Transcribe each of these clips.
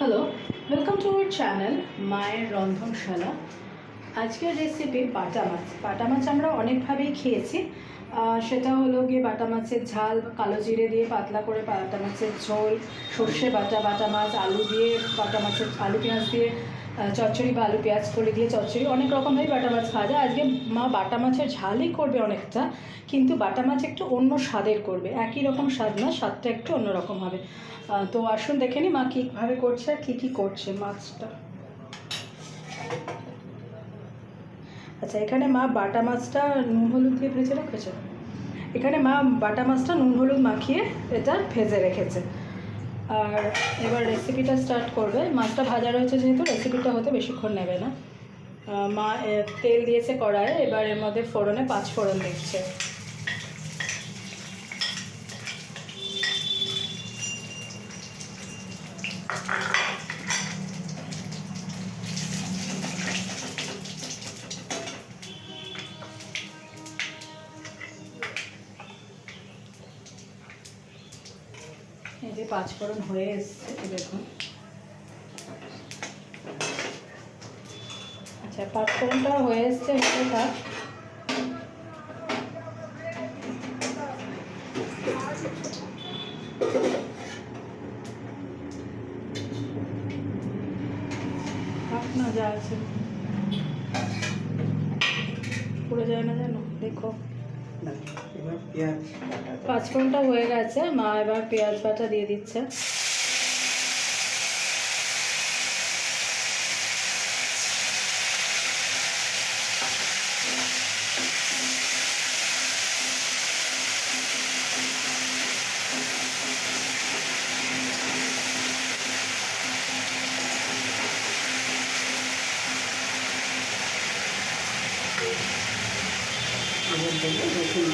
Hello welcome to our channel মায়ের রন্ধনশালা আজকের রেসিপি বাটা মাছ। বাটা মাছ আমরা অনেকভাবেই খেয়েছি। সেটা হলো গিয়ে বাটা মাছের ঝাল, কালো জিরে দিয়ে পাতলা করে বাটা মাছের ঝোল, সর্ষে বাটা বাটা মাছ, আলু দিয়ে বাটা মাছের, আলু পেঁয়াজ দিয়ে চচ্চড়ি বা আলু, পেঁয়াজ করে দিয়ে চচ্চড়ি, অনেক রকমভাবেই বাটা মাছ খাওয়া যায়। আজকে মা বাটা মাছের ঝালই করবে অনেকটা, কিন্তু বাটা মাছ একটু অন্য স্বাদের করবে। একই রকম স্বাদ না, স্বাদটা একটু অন্যরকম হবে। তো আসুন দেখে নি মা কীভাবে করছে আর কী কী করছে মাছটা। আচ্ছা এখানে মা বাটা মাছটা নুন, হলুদ দিয়ে ভেজে রেখেছে? এখানে মা বাটা মাছটা নুন, হলুদ মাখিয়ে এটা ভেজে রেখেছে। আর এবার রেসিপিটা স্টার্ট করবে। মাছটা ভাজা রয়েছে যেহেতু রেসিপিটা হতে বেশিক্ষণ নেবে না। মা তেল দিয়েছে কড়াইয়ে, এবার এর মধ্যে ফোড়নে পাঁচ ফোড়ন দিচ্ছে। এই যে পাঁচ ফোড়ন হয়ে এসছে দেখুন। আচ্ছা পাঁচ ফোড়নটা হয়ে এসছে হতে থাক না, যা আছে। পুরো যায় না জানো দেখো। পাঁচফোড়নটা হয়ে গেছে মা এবার পেঁয়াজ বাটা দিয়ে দিচ্ছে।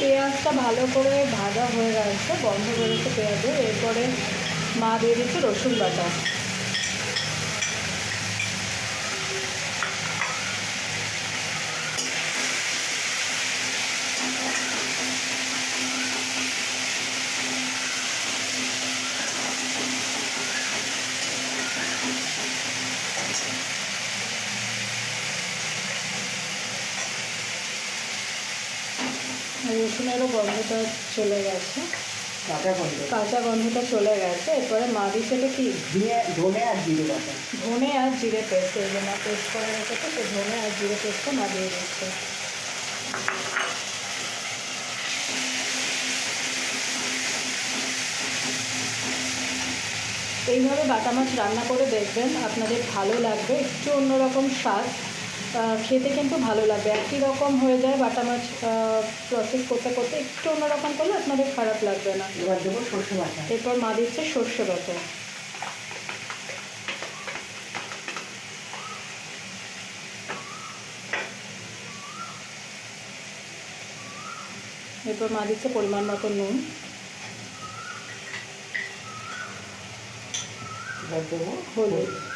পেঁয়াজটা ভালো করে ভাজা হয়ে গেছে, বন্ধ করেছে পেঁয়াজে এরপরে মা দিয়ে দিচ্ছে রসুন বাটা। রসুনেরও গন্ধটা চলে গেছে। কাঁচা গন্ধ। কাঁচা গন্ধটা চলে গেছে। এরপরে মা দিচ্ছে কি? ধনে ধনে আর জিরে বাটা। ধনে আর জিরে পেস্ট এই যে মা পেস্ট করে রেখেছে তো ধনে আর জিরে পেস্টটা মা দিয়ে দিচ্ছে। এইভাবে বাটা মাছ রান্না করে দেখবেন আপনাদের ভালো লাগবে। একটু অন্যরকম স্বাদ। খেতে কিন্তু ভালো লাগবে একই রকম হয়ে যায় বাটা মাছ প্রসেস করতে করতে। একটু অন্যরকম করলে আপনাদের খারাপ লাগবে না। এবার দেবো সর্ষে বাটা। এরপর মা দিচ্ছে সর্ষে বাটা। এরপর মা দিচ্ছে পরিমাণ মতো নুন। হলুদ।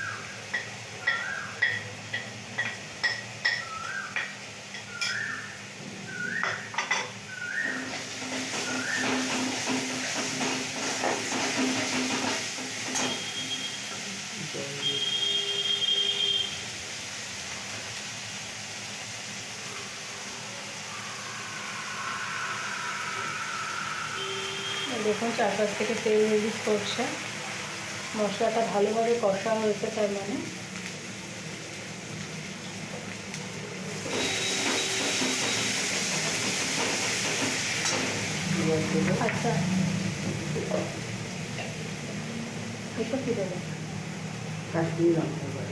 দেখুন, চারপাশ থেকে তেল রিলিজ করছে। মশলাটা ভালোভাবে কষা হয়েছে তার মানে। আচ্ছা। এসব কী দেবো? কাশ্মীরি লঙ্কা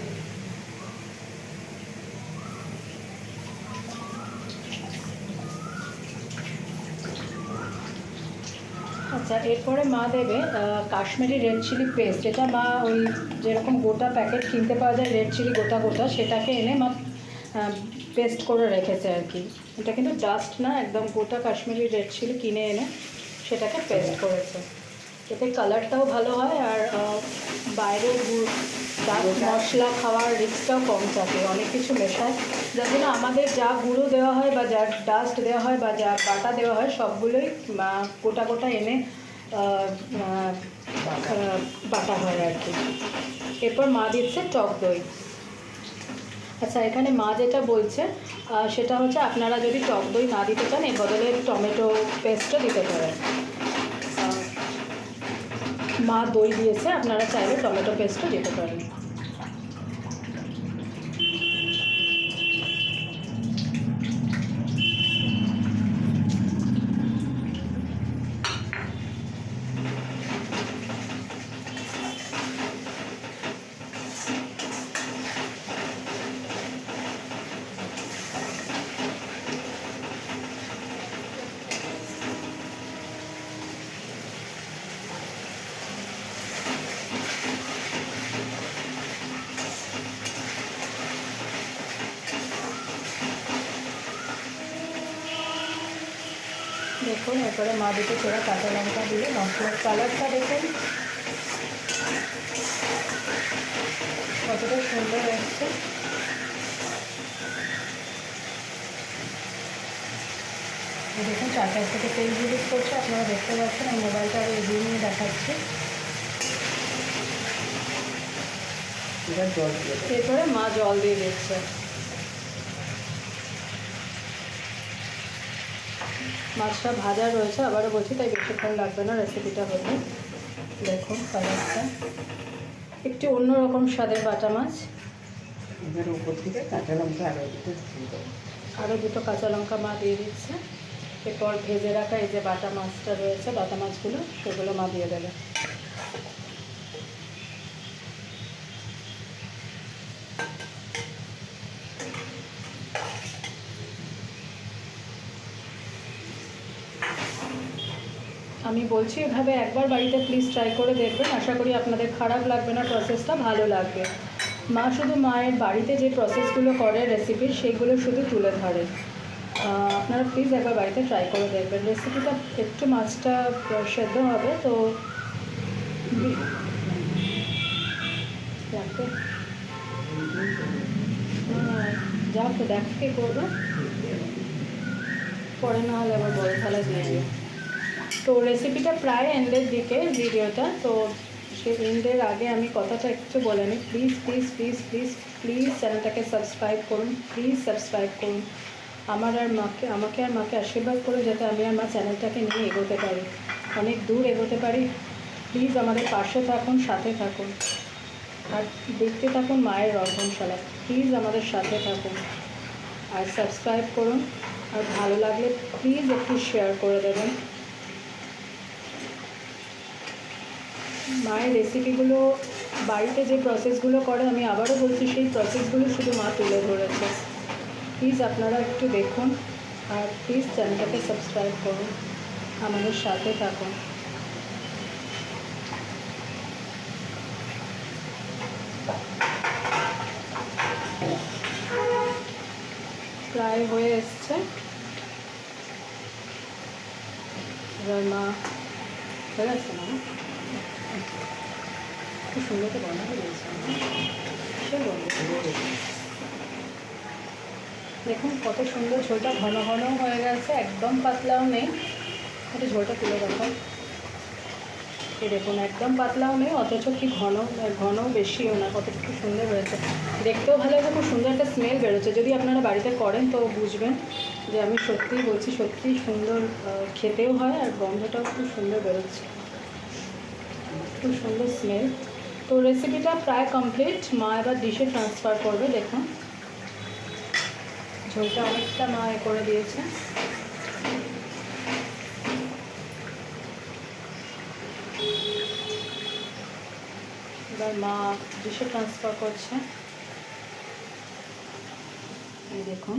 আচ্ছা এরপরে মা দেবে কাশ্মীরি রেড চিলি পেস্ট যেটা মা ওই যেরকম গোটা প্যাকেট কিনতে পাওয়া যায় রেড চিলি গোটা গোটা সেটাকে এনে মা পেস্ট করে রেখেছে আর কি। এটা কিন্তু জাস্ট না একদম গোটা কাশ্মীরি রেড চিলি কিনে এনে সেটাকে পেস্ট করেছে। এতে কালারটাও ভালো হয় আর আহ, বাইরে মশলা খাওয়ার রিস্কটাও কম থাকে, অনেক কিছু মেশায়। যার জন্য আমাদের যা গুঁড়ো দেওয়া হয় বা যা ডাস্ট দেওয়া হয় বা যা বাটা দেওয়া হয়, সবগুলোই গোটা গোটা এনে বাটা হয় আর কি। এরপর মা দিচ্ছে টক দই। আচ্ছা এখানে মা যেটা বলছে সেটা হচ্ছে আপনারা যদি টক দই না দিতে চান, এর বদলে টমেটো পেস্টও দিতে পারেন। মা দই দিয়েছে আপনারা চাইলে টমেটো পেস্টও দিতে পারেন। দেখুন এরপরে মা দুটো চোরা কাঁচা লঙ্কা দিলে মশলার কালারটা দেখুন। কতটা সুন্দর এসছে দেখুন চারটার থেকে তেল রিলিজ করছে। আপনারা দেখতে পাচ্ছেন আমি মোবাইলটা এগিয়ে নিয়ে দেখাচ্ছি। দিয়ে এরপরে মা জল দিয়ে দিচ্ছে। মাছটা ভাজা রয়েছে আবারও বলছি তাই বেশিক্ষণ লাগবে না রেসিপিটা হতে দেখুন কালারটা একটি অন্যরকম স্বাদের বাটা মাছ। এবার উপর থেকে কাঁচা লঙ্কা আরও দুটো কাঁচা লঙ্কা মা দিয়ে দিচ্ছে। এরপর ভেজে রাখা এই যে বাটা মাছটা রয়েছে বাটা মাছগুলো সেগুলো মা দিয়ে দেবে। বলছি এভাবে একবার বাড়িতে প্লিজ ট্রাই করে দেখবেন। আশা করি আপনাদের খারাপ লাগবে না প্রসেসটা ভালো লাগবে। মা শুধু মায়ের বাড়িতে যে প্রসেসগুলো করে রেসিপির সেইগুলো শুধু তুলে ধরে। আপনারা প্লিজ একবার বাড়িতে ট্রাই করে দেখবেন। রেসিপিটা একটু মাছটা সেদ্ধ হবে তো হ্যাঁ, যাক তো দেখ কে করবে। পরে না হলে আবার বড় থালা দিয়ে তো রেসিপিটা প্রায় এন্ডের দিকে ভিডিওটা তো সে এন্ডের আগে আমি কথাটা একটু বলে নিই। Please please please please please চ্যানেলটাকে সাবস্ক্রাইব করুন প্লিজ সাবস্ক্রাইব করুন। আমার আর মাকে, আমাকে আর মাকে আশীর্বাদ করুন যাতে আমি আর মা চ্যানেলটাকে নিয়ে এগোতে পারি। অনেক দূর এগোতে পারি। প্লিজ আমাদের পাশে থাকুন, সাথে থাকুন। আর দেখতে থাকুন মায়ের রন্ধনশালা প্লিজ আমাদের সাথে থাকুন। আর সাবস্ক্রাইব করুন। আর ভালো লাগলে প্লিজ একটু শেয়ার করে দেবেন। মায়ের রেসিপিগুলো বাড়িতে যে প্রসেসগুলো করে, আমি আবারও বলছি, সেই প্রসেসগুলো শুধু মা তুলে ধরেছে। প্লিজ আপনারা একটু দেখুন, আর প্লিজ চ্যানেলটাকে সাবস্ক্রাইব করুন, আমাদের সাথে থাকুন। প্রায় হয়ে এসছে। এবার মা হয়ে গেছে না? সুন্দর দিয়েছে দেখুন, কত সুন্দর ঝোলটা ঘন ঘনও হয়ে গেছে, একদম পাতলাও নেই। একটু ঝোলটা তুলে দেখো। এই দেখুন, একদম পাতলাও নেই, অথচ কি ঘন ঘন বেশিও না, কতটুকু সুন্দর হয়েছে। দেখতেও ভালো হয়েছে, খুব সুন্দর একটা স্মেল বেরোচ্ছে। যদি আপনারা বাড়িতে করেন তো বুঝবেন যে আমি সত্যিই বলছি, সত্যিই সুন্দর খেতেও হয় আর গন্ধটাও খুব সুন্দর বেরোচ্ছে। খুব সুন্দর স্মেল তো রেসিপিটা প্রায় কমপ্লিট মা এবার ডিশে ট্রান্সফার করবে, দেখুন। ঝোলটা অনেকটা মা এ করে দিয়েছে। এবার মা ডিশে ট্রান্সফার করছে। এই দেখুন।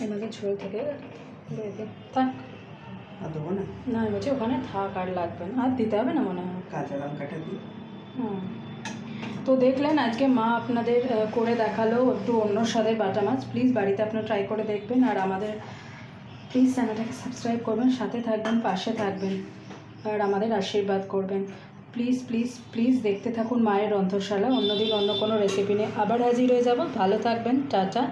এনাকে ঝোল থেকে থাক। আর দেবো না? না বলছি ওখানে থাক আর লাগবে না। আর দিতে হবে না মনে হয়? কাঁচা লঙ্কাটা দিই। হুম। তো দেখলেন আজকে মা আপনাদের করে দেখাল একটু অন্য স্বাদের বাটা মাছ। প্লিজ বাড়িতে আপনারা ট্রাই করে দেখবেন। আর আমাদের প্লিজ চ্যানেলটাকে সাবস্ক্রাইব করবেন। সাথে থাকবেন পাশে থাকবেন। আর আমাদের আশীর্বাদ করবেন। প্লিজ প্লিজ প্লিজ দেখতে থাকুন মায়ের রন্ধনশালা অন্যদিন অন্য কোনো রেসিপি নিয়ে আবার হাজির হয়ে যাব। ভালো থাকবেন। টাটা।